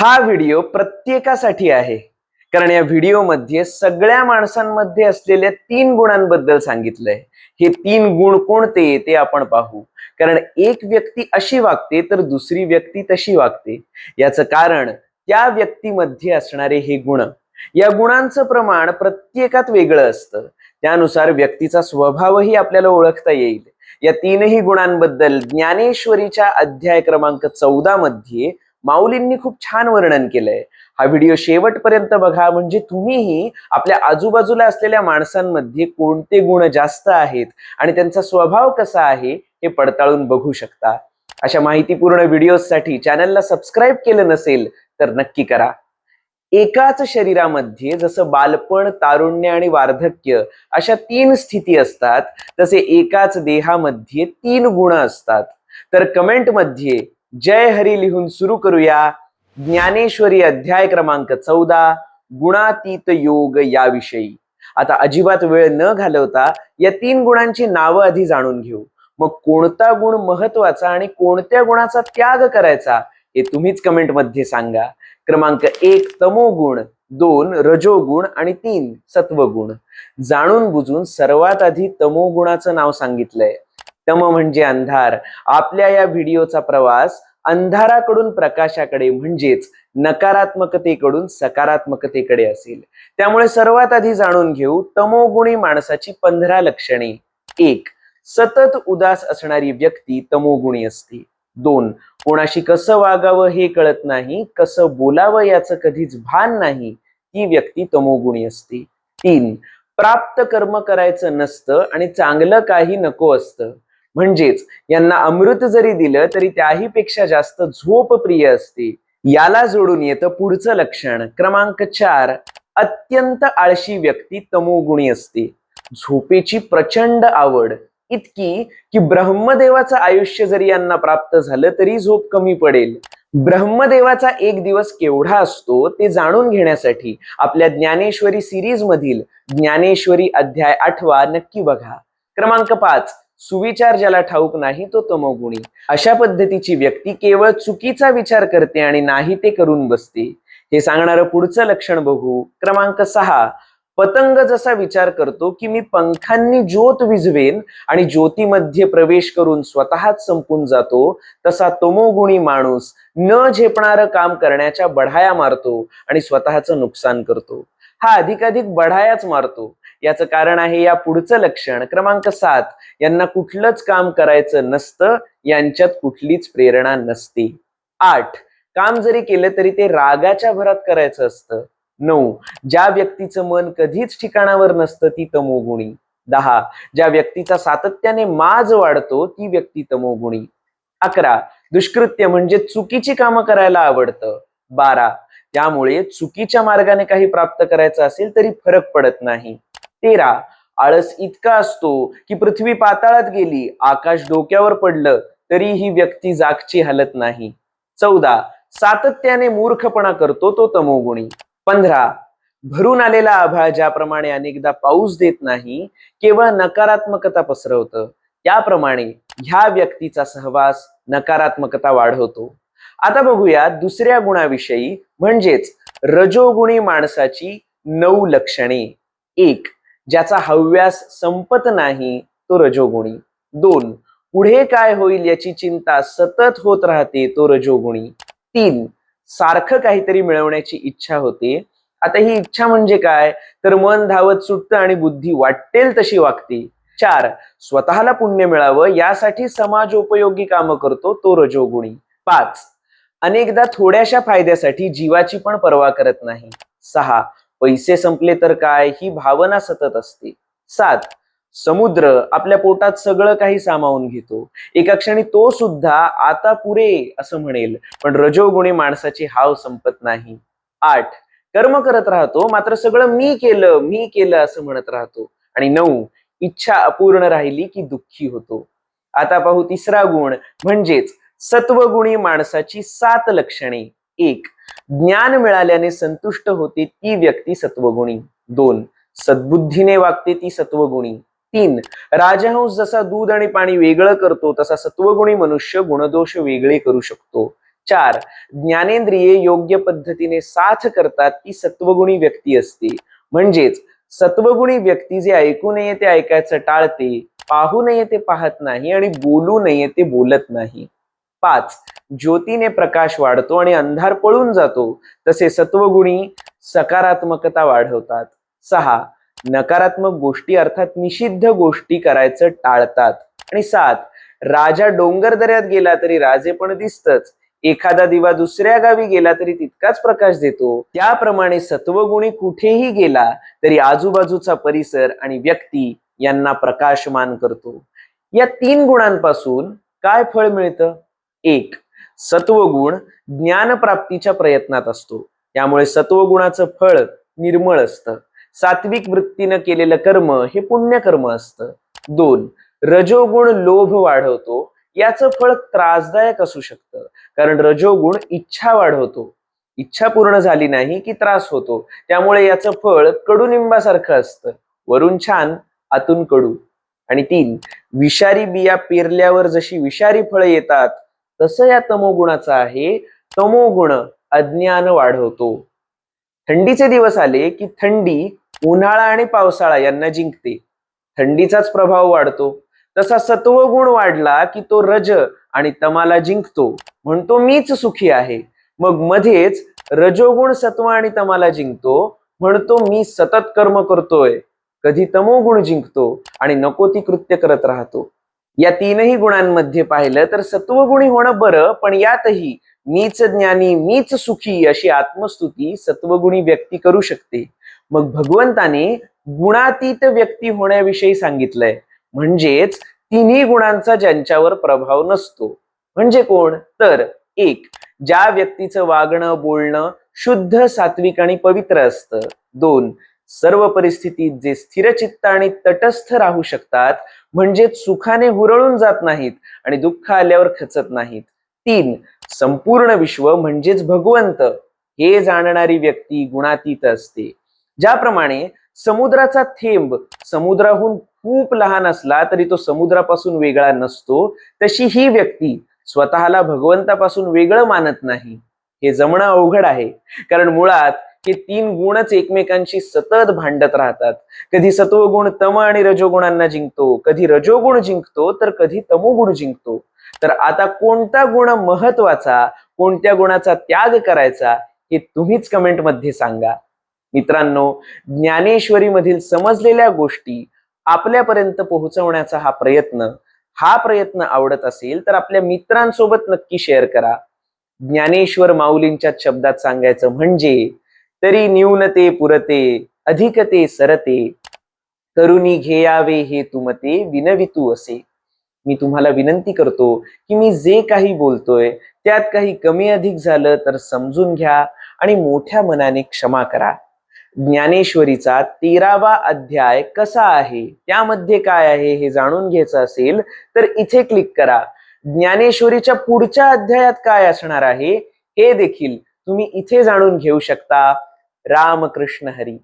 हा व्हिडिओ प्रत्येकासाठी आहे. कारण या व्हिडिओमध्ये सगळ्या माणसांमध्ये असलेल्या तीन गुणांबद्दल सांगितलंय. हे तीन गुण कोणते ते आपण पाहू. कारण एक व्यक्ती अशी वागते तर दुसरी व्यक्ती तशी वागते. याचं कारण त्या व्यक्तीमध्ये असणारे हे गुण. या गुणांचं प्रमाण प्रत्येकात वेगळं असतं. त्यानुसार व्यक्तीचा स्वभावही आपल्याला ओळखता येईल. या तीनही गुणांबद्दल ज्ञानेश्वरीच्या अध्याय क्रमांक चौदा मध्ये माऊलींनी खूप छान वर्णन केलंय. हा व्हिडिओ शेवटपर्यंत बघा म्हणजे तुम्हीही आपल्या आजूबाजूला असलेल्या माणसांमध्ये कोणते गुण जास्त आहेत आणि त्यांचा स्वभाव कसा आहे हे पडताळून बघू शकता. अशा माहितीपूर्ण व्हिडिओसाठी चॅनलला सबस्क्राईब केलं नसेल तर नक्की करा. एकाच शरीरामध्ये जसं बालपण तारुण्य आणि वार्धक्य अशा तीन स्थिती असतात तसे एकाच देहामध्ये तीन गुण असतात. तर कमेंटमध्ये जय हरी लिहून सुरू करूया ज्ञानेश्वरी अध्याय क्रमांक चौदा गुणातीत योग याविषयी. आता अजिबात वेळ न घालवता या तीन गुणांची नावं आधी जाणून घेऊ. मग कोणता गुण महत्त्वाचा आणि कोणत्या गुणाचा त्याग करायचा हे तुम्हीच कमेंटमध्ये सांगा. क्रमांक एक तमोगुण दोन रजोगुण आणि तीन सत्वगुण. जाणून बुजून सर्वात आधी तमोगुणाचं नाव सांगितलंय. तम म्हणजे अंधार. आपल्या या व्हिडिओचा प्रवास अंधाराकडून प्रकाशाकडे म्हणजेच नकारात्मकतेकडून सकारात्मकतेकडे असेल. त्यामुळे सर्वात आधी जाणून घेऊ तमोगुणी माणसाची पंधरा लक्षणे. एक सतत उदास असणारी व्यक्ती तमोगुणी असते. दोन कोणाशी कसं वागावं हे कळत नाही कसं बोलावं याचं कधीच भान नाही ती व्यक्ती तमोगुणी असते. तीन प्राप्त कर्म करायचं नसतं आणि चांगलं काही नको असतं. म्हणजेच यांना अमृत जरी दिलं तरी त्याही पेक्षा जास्त झोप प्रिय असते. याला जोडून येतं पुढचं लक्षण. क्रमांक चार अत्यंत आळशी व्यक्ती तमोगुणी असते. झोपेची प्रचंड आवड. इतकी की ब्रह्मदेवाचं आयुष्य जरी यांना प्राप्त झालं तरी झोप कमी पडेल. ब्रह्मदेवाचा एक दिवस केवढा असतो ते जाणून घेण्यासाठी आपल्या ज्ञानेश्वरी सिरीज मधील ज्ञानेश्वरी अध्याय आठवा नक्की बघा. क्रमांक पाच सुविचार ज्याला ठाऊक नाही तो तमोगुणी. अशा पद्धतीची व्यक्ती केवळ चुकीचा विचार करते आणि नाही ते करून बसते. हे सांगणारं पुढचं लक्षण बघू. क्रमांक सहा. पतंग जसा विचार करतो की मी पंखांनी ज्योत विझवेन आणि ज्योतीमध्ये प्रवेश करून स्वतःच संपून जातो तसा तमोगुणी माणूस न झेपणारं काम करण्याच्या बढाया मारतो आणि स्वतःचं नुकसान करतो. हा अधिकाधिक बढायाच मारतो. याचं कारण आहे या पुढचं लक्षण. क्रमांक सात यांना कुठलंच काम करायचं नसतं यांच्यात कुठलीच प्रेरणा नसते. आठ काम जरी केलं तरी ते रागाच्या भरात करायचं असतं. नऊ ज्या व्यक्तीचं मन कधीच ठिकाणावर नसतं ती तमोगुणी. दहा ज्या व्यक्तीचा सातत्याने माज वाढतो ती व्यक्ती तमोगुणी. अकरा दुष्कृत्य म्हणजे चुकीची कामं करायला आवडतं. बारा त्यामुळे चुकीच्या मार्गाने काही प्राप्त करायचं असेल तरी फरक पडत नाही. तेरा आळस इतका असतो की पृथ्वी पाताळात गेली आकाश डोक्यावर पडलं तरी ही व्यक्ती जागची हलत नाही. चौदा सातत्याने मूर्खपणा करतो तो तमोगुणी. पंधरा भरून आलेला आभाळ ज्याप्रमाणे अनेकदा पाऊस देत नाही केवळ नकारात्मकता पसरवतं. त्याप्रमाणे ह्या व्यक्तीचा सहवास नकारात्मकता वाढवतो. आता बघूया दुसऱ्या गुणाविषयी म्हणजेच रजोगुणी माणसाची नऊ लक्षणे. एक ज्याचा हव्यास संपत नाही तो रजोगुणी. दोन पुढे काय होईल याची चिंता सतत होत राहते तो रजोगुणी. तीन सारखं काहीतरी मिळवण्याची इच्छा होते. आता ही इच्छा म्हणजे काय? तर मन धावत सुटतं आणि बुद्धी वाटेल तशी वागते. चार स्वतःला पुण्य मिळावं यासाठी समाजोपयोगी कामं करतो तो रजोगुणी. पाच अनेकदा थोड्याशा फायद्यासाठी जीवाची पण पर्वा करत नाही. सहा पैसे संपले तर काय? ही भावना सतत असते. सात समुद्र आपल्या पोटात सगळं काही सामावून घेतो. एका क्षणी तो सुद्धा आता पुरे असं म्हणेल. पण रजोगुणी माणसाची हाव संपत नाही. आठ कर्म करत राहतो मात्र सगळं मी केलं मी केलं असं म्हणत राहतो. आणि नऊ इच्छा अपूर्ण राहिली की दुःखी होतो. आता पाहू तिसरा गुण म्हणजेच सत्वगुणी माणसाची सात लक्षणे. एक ज्ञान मिळाल्याने संतुष्ट होते ती व्यक्ती सत्वगुणी. दोन सद्बुद्धीने वागते ती सत्वगुणी. तीन राजहंस जसा दूध आणि पाणी वेगळं करतो तसा सत्वगुणी मनुष्य गुणदोष वेगळे करू शकतो. चार ज्ञानेंद्रिये योग्य पद्धतीने साथ करतात ती सत्वगुणी व्यक्ती असते. म्हणजेच सत्वगुणी व्यक्ती जे ऐकू नये ते ऐकायचं टाळते पाहू नये ते पाहत नाही आणि बोलू नये ते बोलत नाही. पाच. ज्योतीने प्रकाश वाढतो आणि अंधार पळून जातो तसे सत्वगुणी सकारात्मकता वाढवतात. सहा. नकारात्मक गोष्टी अर्थात निषिद्ध गोष्टी करायचं टाळतात. आणि सात. राजा डोंगर दऱ्यात गेला तरी राजे पण दिसतच. एखादा दिवा दुसऱ्या गावी गेला तरी तितकाच प्रकाश देतो. त्याप्रमाणे सत्वगुणी कुठेही गेला तरी आजूबाजूचा परिसर आणि व्यक्ती यांना प्रकाशमान करतो. या तीन गुणांपासून काय फळ मिळतं? एक. सत्वगुण ज्ञानप्राप्तीच्या प्रयत्नात असतो. त्यामुळे सत्वगुणाचं फळ निर्मळ असतं. सात्विक वृत्तीनं केलेलं कर्म हे पुण्यकर्म असतं. दोन. रजोगुण लोभ वाढवतो. याचं फळ त्रासदायक असू शकतं. कारण रजोगुण इच्छा वाढवतो. इच्छा पूर्ण झाली नाही की त्रास होतो. त्यामुळे याचं फळ कडुनिंबासारखं असतं. वरून छान आतून कडू. आणि तीन. विषारी बिया पेरल्यावर जशी विषारी फळं येतात तसं या तमोगुणाचं आहे तमोगुण अज्ञान वाढवतो. थंडीचे दिवस आले की थंडी उन्हाळा आणि पावसाळा यांना जिंकते. थंडीचाच प्रभाव वाढतो. तसा सत्वगुण वाढला की तो रज आणि तमाला जिंकतो. म्हणतो मीच सुखी आहे. मग मध्येच रजोगुण सत्व आणि तमाला जिंकतो. म्हणतो मी सतत कर्म करतोय. कधी तमोगुण जिंकतो आणि नको ती कृत्य करत राहतो. या तीनही गुणांमध्ये पाहिलं तर सत्वगुणी होणं बरं पण यातही मीच ज्ञानी मीच सुखी अशी आत्मस्तुती सत्वगुणी व्यक्ती करू शकते. मग भगवंताने गुणातीत व्यक्ती होण्याविषयी सांगितलंय. म्हणजेच तिन्ही गुणांचा ज्यांच्यावर प्रभाव नसतो. म्हणजे कोण? तर एक ज्या व्यक्तीचं वागणं बोलणं शुद्ध सात्विक आणि पवित्र असतं. दोन सर्व परिस्थितीत जे स्थिरचित्त आणि तटस्थ राहू शकतात म्हणजेच सुखाने हुरळून जात नाहीत आणि दुःख आल्यावर खचत नाहीत. तीन संपूर्ण विश्व म्हणजेच भगवंत हे जाणणारी व्यक्ती गुणातीत असते. ज्याप्रमाणे समुद्राचा थेंब समुद्राहून खूप लहान असला तरी तो समुद्रापासून वेगळा नसतो तशी ही व्यक्ती स्वतःला भगवंतापासून वेगळं मानत नाही. हे जमणं अवघड आहे कारण मुळात हे तीन गुणच एकमेकांशी सतत भांडत राहतात. कधी सत्वगुण तम आणि रजोगुणांना जिंकतो कधी रजोगुण जिंकतो तर कधी तमोगुण जिंकतो. तर आता कोणता गुण महत्त्वाचा कोणत्या गुणाचा त्याग करायचा हे तुम्हीच कमेंटमध्ये सांगा. मित्रांनो ज्ञानेश्वरी मधील समजलेल्या गोष्टी आपल्यापर्यंत पोहोचवण्याचा हा प्रयत्न हा प्रयत्न आवडत असेल तर आपल्या मित्रांसोबत नक्की शेअर करा. ज्ञानेश्वर माऊलींच्या शब्दात सांगायचं म्हणजे तरी न्यूनते पुरते अधिकते सरते. करुणी घेयावे हे तुमते विनवितू असे. मी तुम्हाला विनंती करतो की मी जे काही बोलतोय त्यात काही कमी अधिक झालं तर समजून घ्या आणि मोठ्या मनाने क्षमा करा. ज्ञानेश्वरीचा तेरावा अध्याय कसा आहे त्यामध्ये काय आहे हे जाणून घ्यायचं असेल तर इथे क्लिक करा. ज्ञानेश्वरीच्या पुढच्या अध्यायात काय असणार आहे हे देखील तुम्ही इथे जाणून घेऊ शकता. रामकृष्ण हरी.